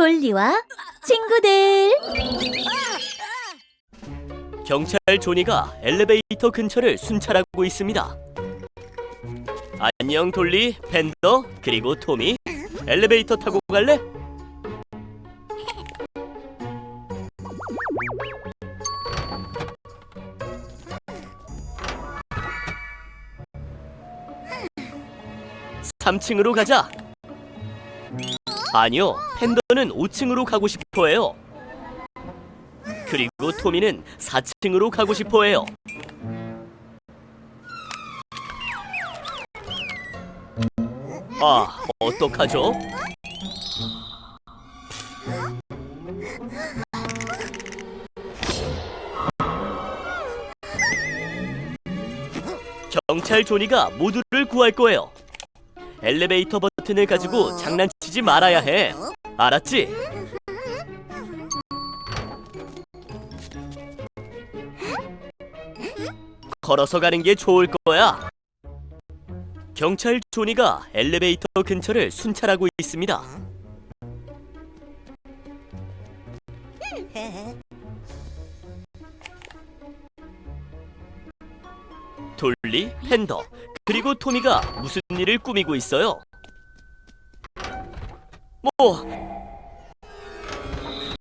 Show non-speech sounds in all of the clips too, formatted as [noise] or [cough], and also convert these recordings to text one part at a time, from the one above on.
돌리와 친구들. 경찰 조니가 엘리베이터 근처를 순찰하고 있습니다. 안녕 돌리, 팬더, 그리고 토미. 엘리베이터 타고 갈래? 삼층으로 가자. 아니요, 팬더는 5층으로 가고 싶어해요. 그리고 토미는 4층으로 가고 싶어해요. 아, 어떡하죠? 경찰 조니가 모두를 구할 거예요. 엘리베이터 버튼 을 가지고 장난치지 말아야 해. 알았지? 걸어서 가는 게 좋을 거야. 경찰 조니가 엘리베이터 근처를 순찰하고 있습니다. 돌리, 팬더, 그리고 토미가 무슨 일을 꾸미고 있어요? 뭐?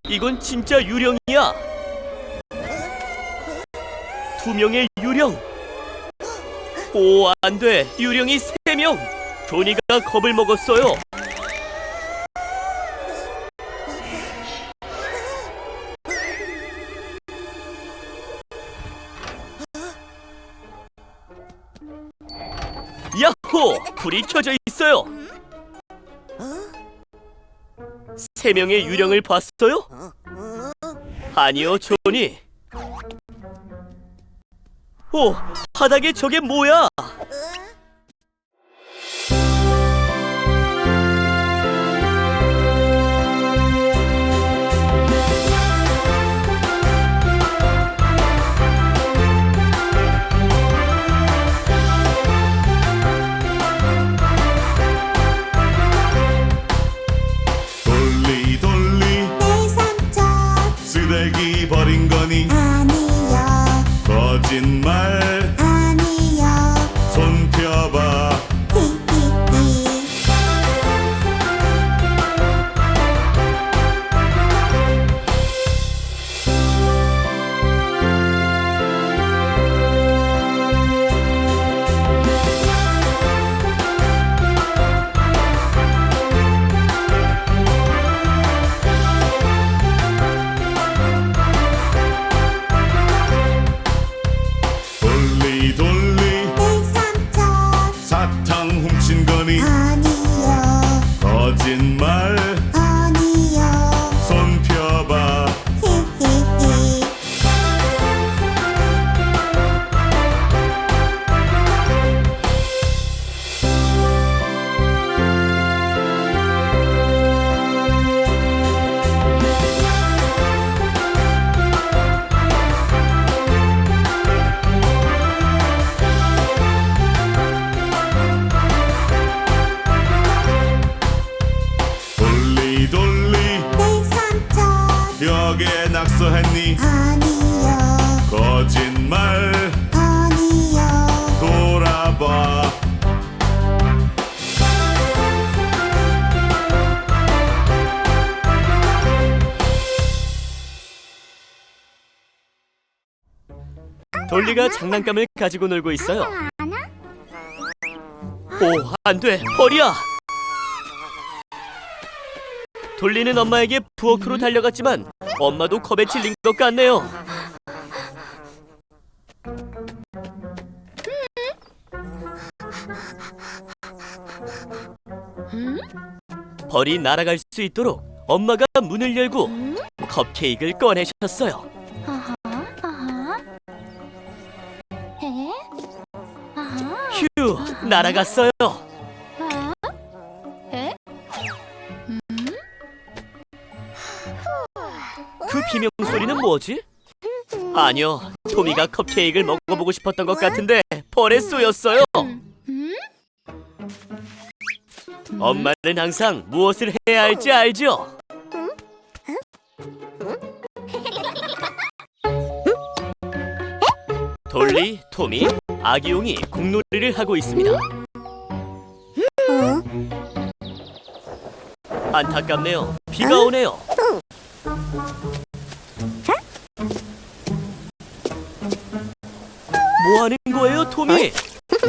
이건 진짜 유령이야. 두 명의 유령. 오, 안 돼. 유령이 세 명. 조니가 겁을 먹었어요. 야호! 불이 켜져 있어요. 세 명의 유령을 봤어요? 아니요, 조니. 오, 바닥에 저게 뭐야? 거짓말 돌리가 장난감을 가지고 놀고 있어요. 오, 안 돼. 벌이야. 돌리는 엄마에게 부엌으로 달려갔지만 엄마도 겁에 질린 것 같네요. 벌이 날아갈 수 있도록 엄마가 문을 열고 컵케이크를 꺼내셨어요. 날아갔어요. 아? 에? 음? 그 비명 소리는 뭐지? 아니요, 토미가 컵케이크를 먹어보고 싶었던 것 같은데 벌에 음. 쏘였어요. 음. 음? 엄마는 항상 무엇을 해야 할지 알죠? 돌리, 토미, 아기용이 공놀이를 하고 있습니다. 어? 안타깝네요. 비가 오네요. 뭐 하는 거예요, 토미?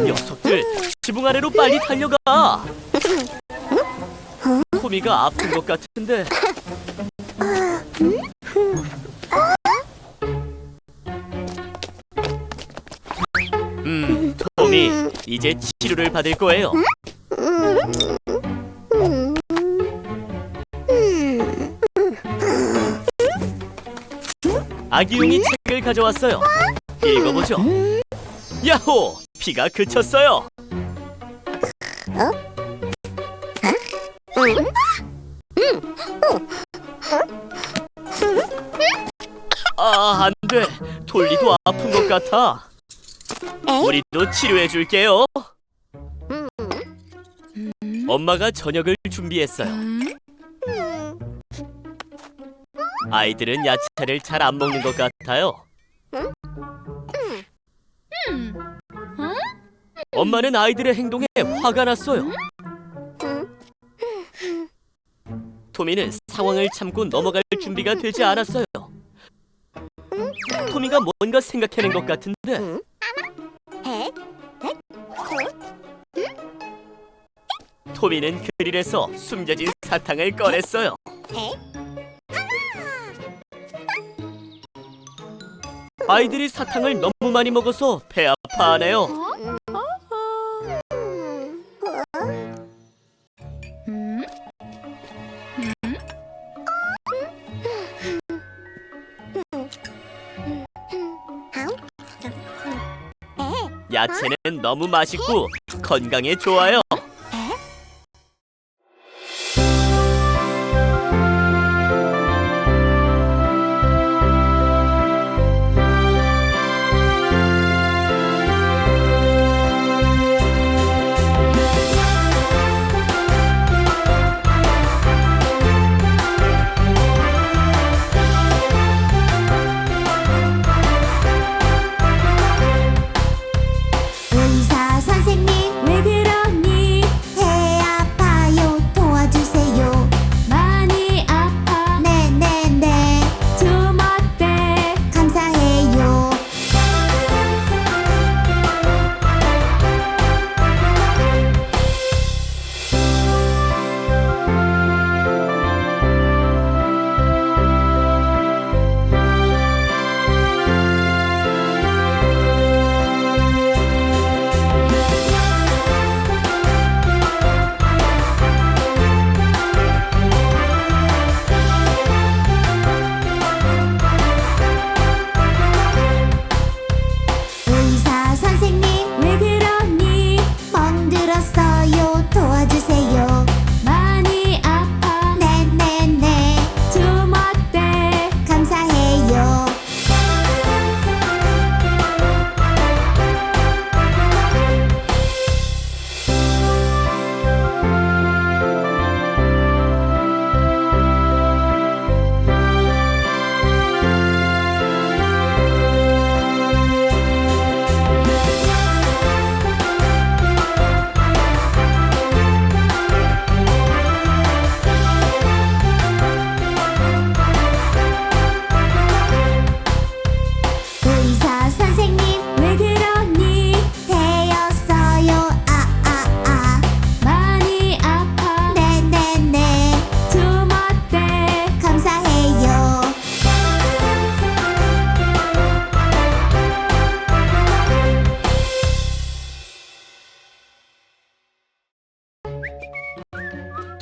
녀석들 지붕 아래로 빨리 달려가. 토미가 아픈 것 같은데. 음, 토미 이제 치료를 받을 거예요. 아기용이 책을 가져왔어요. 읽어보죠. 야호! 비가 그쳤어요. 아, 안 돼. 돌리도 아픈 것 같아. 우리도 치료해 줄게요. 엄마가 저녁을 준비했어요. 아이들은 야채를 잘 안 먹는 것 같아요. 엄마는 아이들의 행동에 화가 났어요. 토미는 상황을 참고 넘어갈 준비가 되지 않았어요. 토미가 뭔가 생각해낸 것 같은데 토미는 그릴에서 숨겨진 사탕을 꺼냈어요. 아이들이 사탕을 너무 많이 먹어서 배 아파하네요. 야채는 너무 맛있고 건강에 좋아요.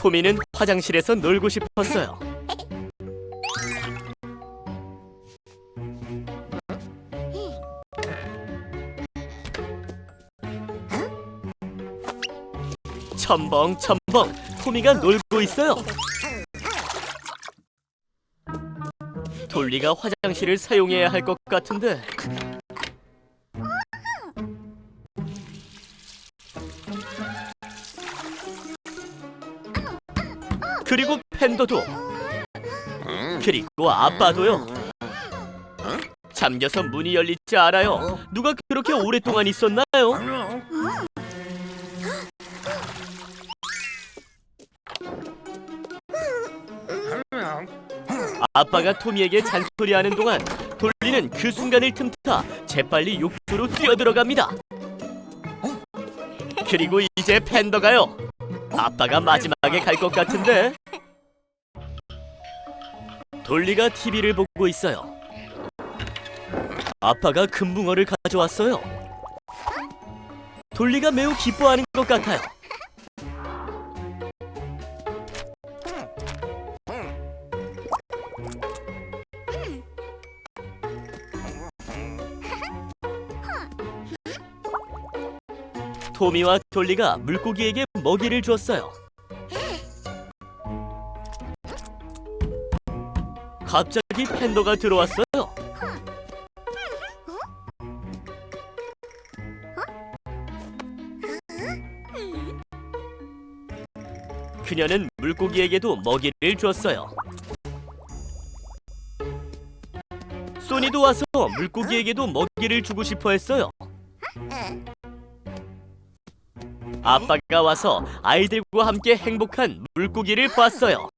토미는 화장실에서 놀고 싶었어요. 첨벙 첨벙 토미가 놀고 있어요. 돌리가 화장실을 사용해야 할 것 같은데 그리고 팬더도 그리고 아빠도요 잠겨서 문이 열리지 않아요. 누가 그렇게 오랫동안 있었나요? 아빠가 토미에게 잔소리하는 동안 돌리는 그 순간을 틈타 재빨리 욕조로 뛰어들어갑니다. 그리고 이제 팬더가요. 아빠가 마지막에 갈 것 같은데. 돌리가 TV를 보고 있어요. 아빠가 금붕어를 가져왔어요. 돌리가 매우 기뻐하는 것 같아요. 토미와 돌리가 물고기에게 먹이를 주었어요. 갑자기 팬더가 들어왔어요. 그녀는 물고기에게도 먹이를 줬어요. 소니도 와서 물고기에게도 먹이를 주고 싶어 했어요. 아빠가 와서 아이들과 함께 행복한 물고기를 봤어요.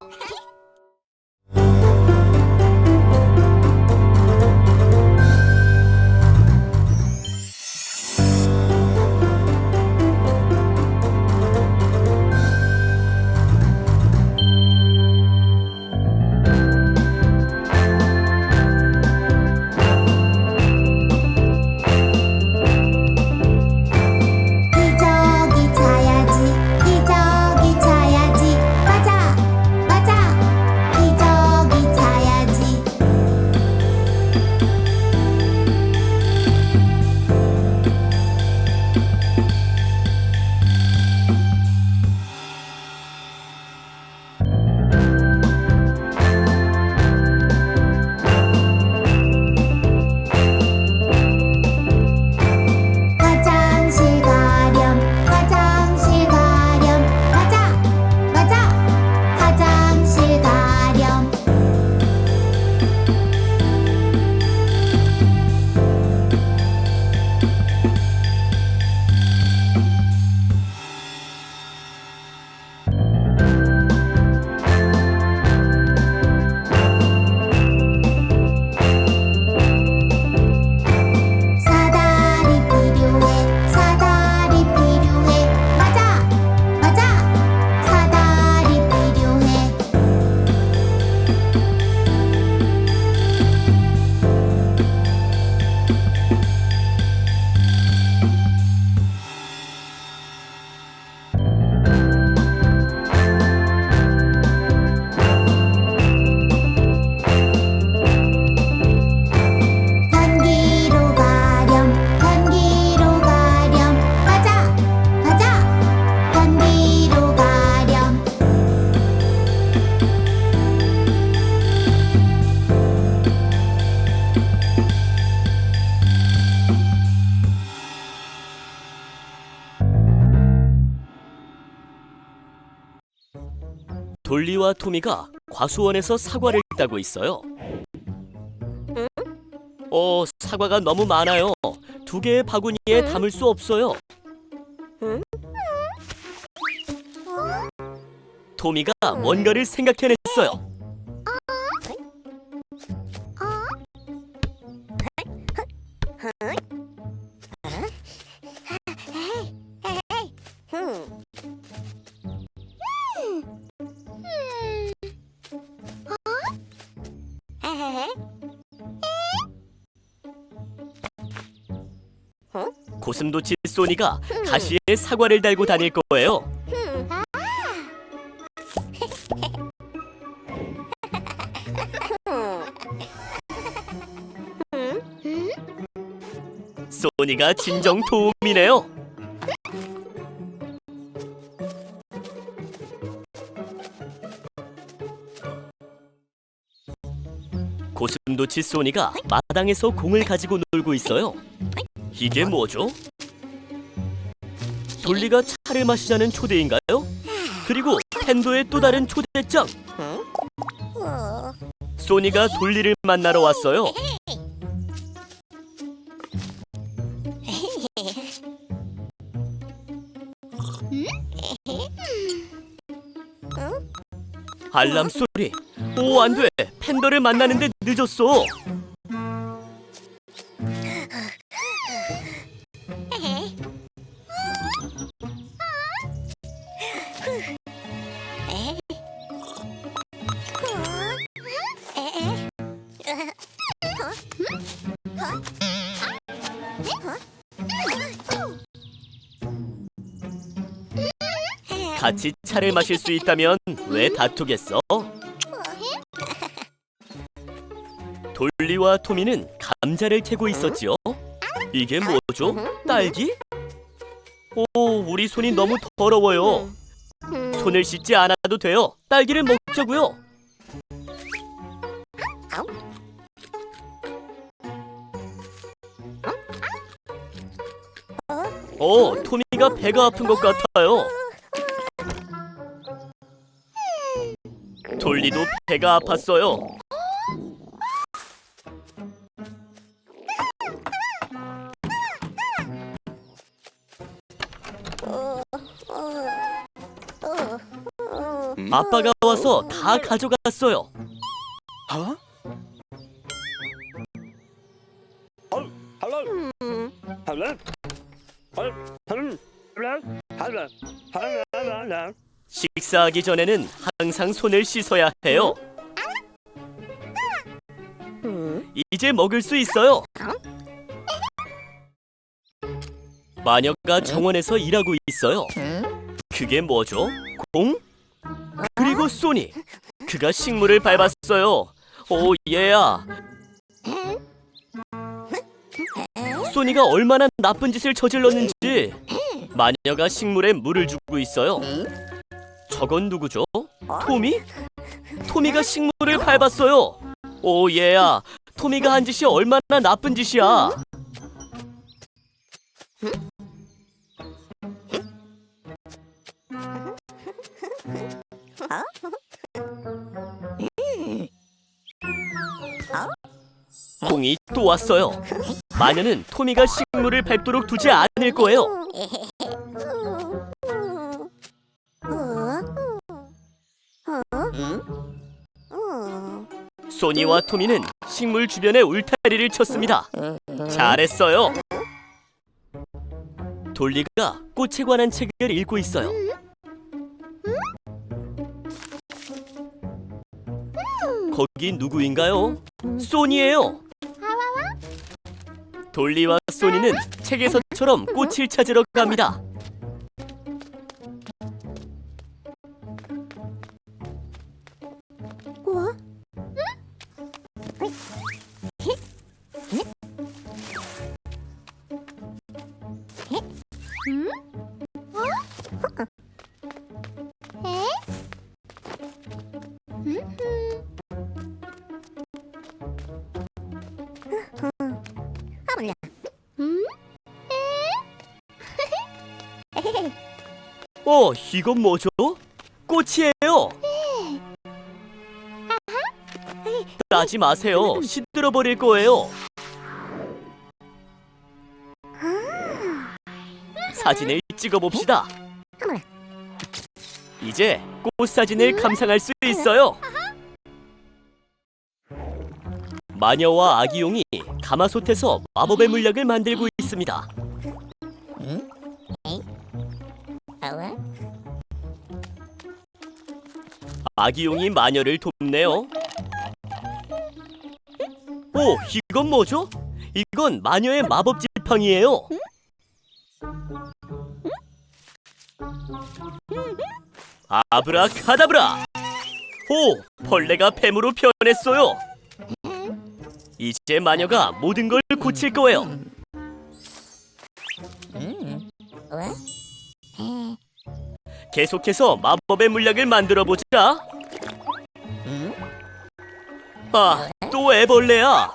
토미가 과수원에서 사과를 따고 있어요. 어, 사과가 너무 많아요. 두 개의 바구니에 담을 수 없어요. 토미가 뭔가를 생각해냈어요. 고슴도치 소니가 가시에 사과를 달고 다닐 거예요. 소니가 진정 도움이네요. 고슴도치 소니가 마당에서 공을 가지고 놀고 있어요. 이게 뭐죠? 돌리가 차를 마시자는 초대인가요? 그리고 펜도의 또 다른 초대장. 소니가 돌리를 만나러 왔어요. 알람 소리. 오 안돼. 펜더를 만나는데 늦었어. 같이 차를 마실 수 있다면 왜 다투겠어? 돌리와 토미는 감자를 캐고 있었지요. 이게 뭐죠? 딸기? 오, 우리 손이 너무 더러워요. 손을 씻지 않아도 돼요. 딸기를 먹자고요. 어, 토미가 배가 아픈 것 같아요. 돌리도 배가 아팠어요. 아빠가 와서 다 가져갔어요. 식사하기 전에는 항상 손을 씻어야 해요. 이제 먹을 수 있어요. 마녀가 정원에서 일하고 있어요. 그게 뭐죠? 공? 그리고 소니. 그가 식물을 밟았어요. 오 얘야. 소니가 얼마나 나쁜 짓을 저질렀는지 마녀가 식물에 물을 주고 있어요. 저건 누구죠? 토미? 토미가 식물을 밟았어요. 오 얘야, 토미가 한 짓이 얼마나 나쁜 짓이야. 공이 또 왔어요. 마녀는 토미가 식물을 밟도록 두지 않을 거예요. 소니와 토미는 식물 주변에 울타리를 쳤습니다. 잘했어요. 돌리가 꽃에 관한 책을 읽고 있어요. 거기 누구인가요? 소니예요. 돌리와 소니는 책에서처럼 꽃을 찾으러 갑니다. 어, 이건 뭐죠? 꽃이에요. 따지 마세요. 시들어 버릴 거예요. 사진을 찍어 봅시다. 이제 꽃 사진을 감상할 수 있어요. 마녀와 아기용이 가마솥에서 마법의 물약을 만들고 있습니다. 아기용이 마녀를 돕네요. 오, 이건 뭐죠? 이건 마녀의 마법 지팡이에요. 아브라카다브라! 오, 벌레가 뱀으로 변했어요. 이제 마녀가 모든 걸 고칠 거예요. 계속해서 마법의 물약을 만들어 보자. 아, 또 애벌레야.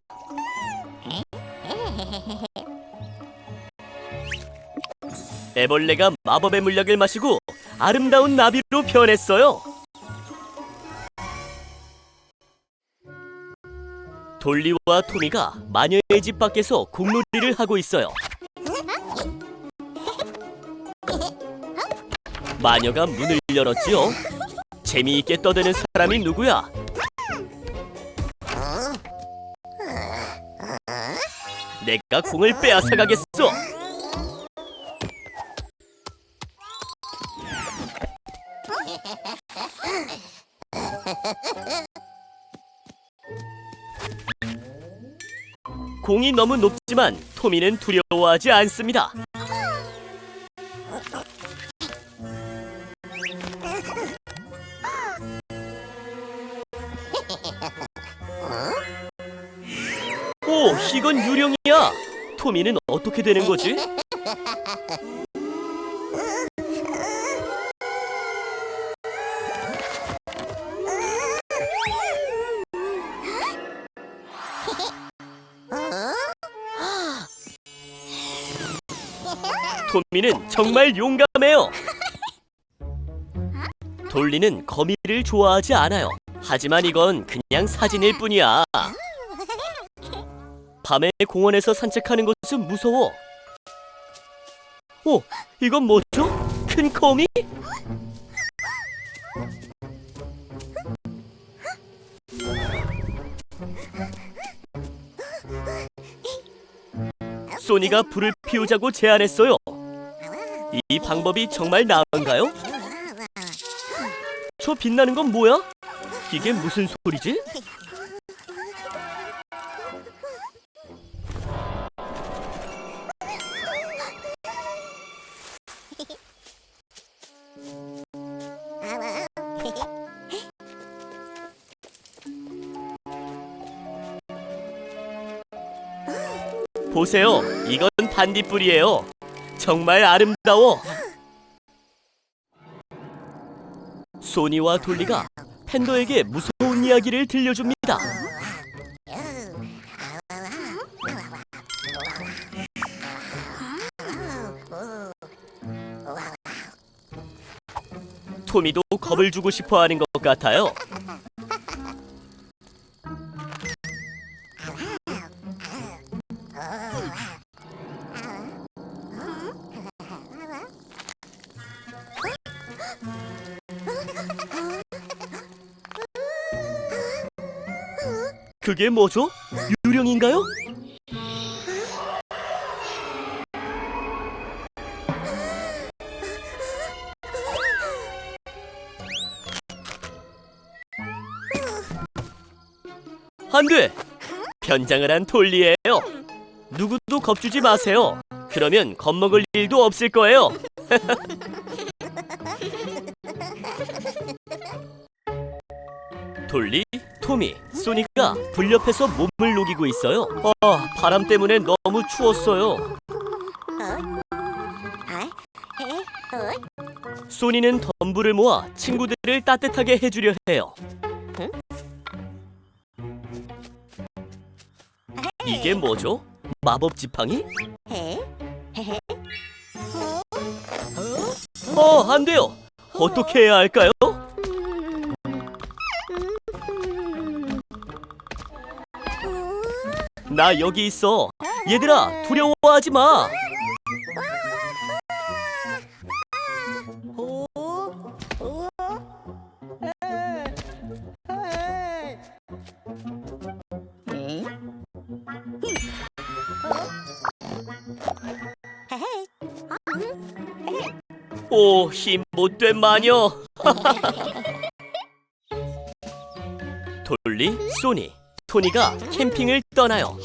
애벌레가 마법의 물약을 마시고 아름다운 나비로 변했어요. 돌리와 토미가 마녀의 집 밖에서 공놀이를 하고 있어요. 마녀가 문을 열었지요. 재미있게 떠드는 사람이 누구야? 내가 공을 빼앗아 가겠어. 공이 너무 높지만 토미는 두려워하지 않습니다. 이건 유령이야. 토미는 어떻게 되는 거지? 토미는 정말 용감해요. 돌리는 거미를 좋아하지 않아요. 하지만 이건 그냥 사진일 뿐이야. 밤에 공원에서 산책하는 것은 무서워. 오, 이건 뭐죠? 큰 거미? 소니가 불을 피우자고 제안했어요. 이 방법이 정말 나은가요? 저 빛나는 건 뭐야? 이게 무슨 소리지? 보세요. 이건 반딧불이에요. 정말 아름다워. 소니와 돌리가 팬더에게 무서운 이야기를 들려줍니다. 토미도 겁을 주고 싶어 하는 것 같아요. 그게 뭐죠? 유령인가요? 안 돼! 변장을 한 톨리예요. 누구도 겁주지 마세요. 그러면 겁먹을 일도 없을 거예요. [laughs] 돌리, 토미, 소니가 불 옆에서 몸을 녹이고 있어요. 아, 바람 때문에 너무 추웠어요. 소니는 덤불을 모아 친구들을 따뜻하게 해주려 해요. 이게 뭐죠? 마법 지팡이? 어, 안 돼요. 어떻게 해야 할까요? 나 여기 있어. 얘들아, 두려워하지 마. 오, 힘 못된 마녀. [laughs] 돌리, 소니, 토니가 캠핑을 떠나요.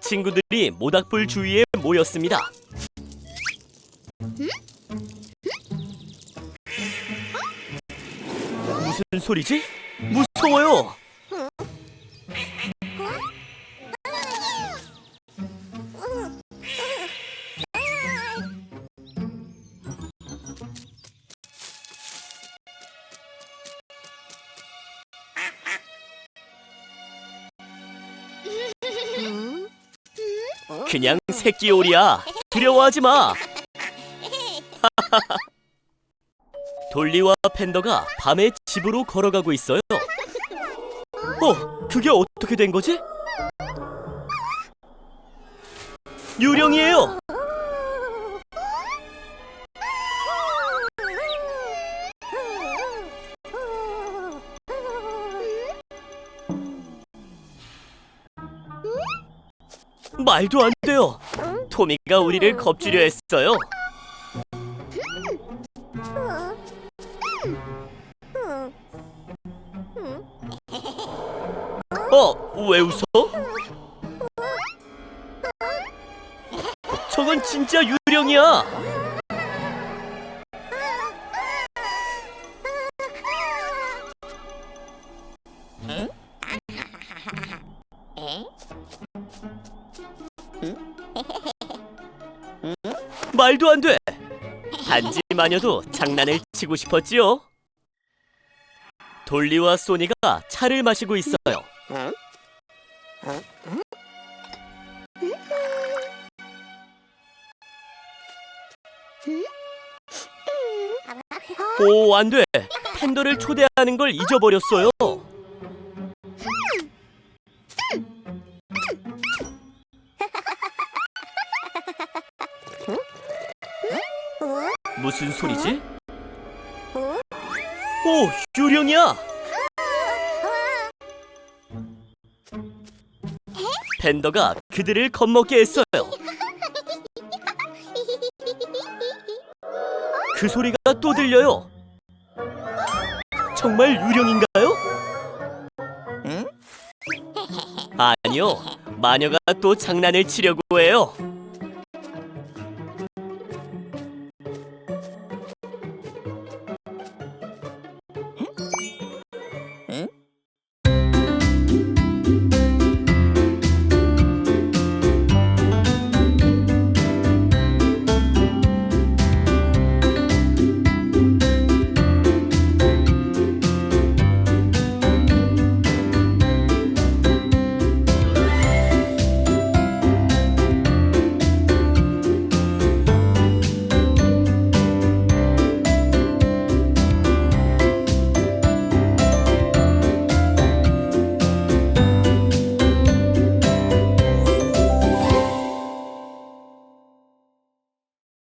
친구들이 모닥불 주위에 모였습니다. 소리지? 무서워요. 그냥 새끼 오리야. 두려워하지 마. 돌리와 팬더가 밤에 집으로 걸어가고 있어요. 어, 그게 어떻게 된 거지? 유령이에요. 말도 안 돼요. 토미가 우리를 겁주려 했어요. 왜 웃어? 저건 진짜 유령이야. 말도 안 돼. 단지 마녀도 장난을 치고 싶었지요. 돌리와 소니가 차를 마시고 있어요. 오, 안 돼. 팬더를 초대하는 걸 잊어버렸어요. 무슨 소리지? 오, 유령이야. 팬더가 그들을 겁먹게 했어요. 그 소리가 또 들려요. 정말 유령인가요? 아니요. 마녀가 또 장난을 치려고 해요.